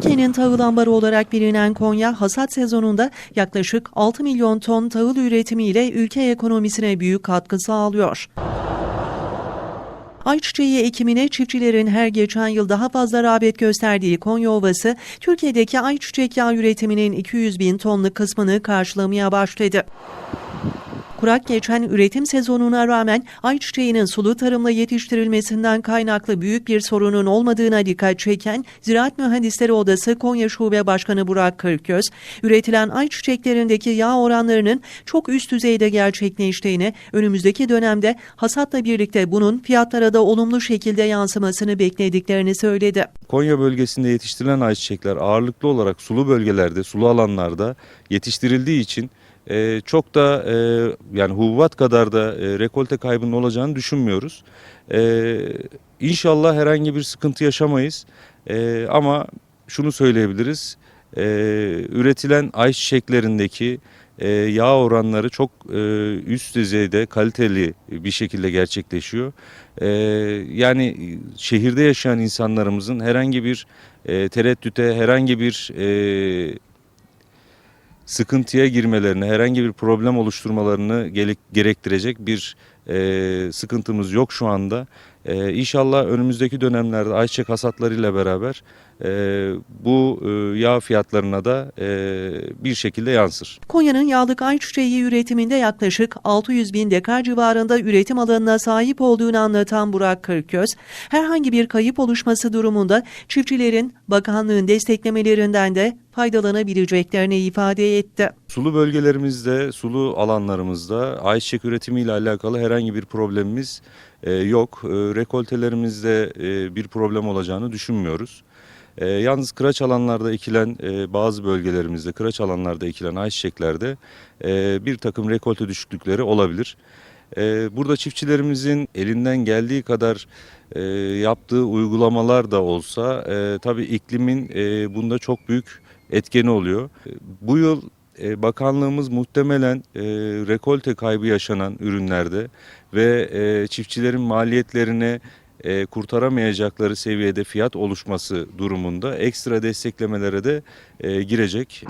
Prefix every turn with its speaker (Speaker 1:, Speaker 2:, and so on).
Speaker 1: Türkiye'nin tahıl ambarı olarak bilinen Konya, hasat sezonunda yaklaşık 6 milyon ton tahıl üretimiyle ülke ekonomisine büyük katkı sağlıyor. Ayçiçeği ekimine çiftçilerin her geçen yıl daha fazla rağbet gösterdiği Konya Ovası, Türkiye'deki ayçiçek yağı üretiminin 200 bin tonluk kısmını karşılamaya başladı. Kurak geçen üretim sezonuna rağmen ayçiçeğinin sulu tarımla yetiştirilmesinden kaynaklı büyük bir sorunun olmadığına dikkat çeken Ziraat Mühendisleri Odası Konya Şube Başkanı Burak Kırköz, üretilen ayçiçeklerindeki yağ oranlarının çok üst düzeyde gerçekleştiğini, önümüzdeki dönemde hasatla birlikte bunun fiyatlara da olumlu şekilde yansımasını beklediklerini söyledi.
Speaker 2: Konya bölgesinde yetiştirilen ayçiçekler ağırlıklı olarak sulu bölgelerde, sulu alanlarda yetiştirildiği için e, çok da e, yani hububat kadar da e, rekolte kaybının olacağını düşünmüyoruz. E, inşallah herhangi bir sıkıntı yaşamayız. E, ama şunu söyleyebiliriz. E, üretilen ayçiçeklerindeki e, yağ oranları çok e, üst düzeyde kaliteli bir şekilde gerçekleşiyor. E, yani şehirde yaşayan insanlarımızın herhangi bir e, tereddüte, herhangi bir e, sıkıntıya girmelerini, herhangi bir problem oluşturmalarını gerektirecek bir e, sıkıntımız yok şu anda. E, inşallah önümüzdeki dönemlerde ayçiçek hasatlarıyla beraber e, bu e, yağ fiyatlarına da e, bir şekilde yansır.
Speaker 1: Konya'nın yağlık ayçiçeği üretiminde yaklaşık 600 bin dekar civarında üretim alanına sahip olduğunu anlatan Burak Kırköz, herhangi bir kayıp oluşması durumunda çiftçilerin bakanlığın desteklemelerinden de faydalanabileceklerini ifade etti.
Speaker 2: Sulu bölgelerimizde, sulu alanlarımızda ayçiçek üretimiyle alakalı herhangi bir problemimiz e, yok. E, rekoltelerimizde e, bir problem olacağını düşünmüyoruz. E, yalnız kıraç alanlarda ekilen e, bazı bölgelerimizde, kıraç alanlarda ekilen ayçiçeklerde e, bir takım rekolte düşüklükleri olabilir. E, burada çiftçilerimizin elinden geldiği kadar e, yaptığı uygulamalar da olsa e, tabii iklimin bunda çok büyük etkeni oluyor. Bu yıl e, bakanlığımız muhtemelen e, rekolte kaybı yaşanan ürünlerde ve e, çiftçilerin maliyetlerine e, kurtaramayacakları seviyede fiyat oluşması durumunda ekstra desteklemelere de e, girecek.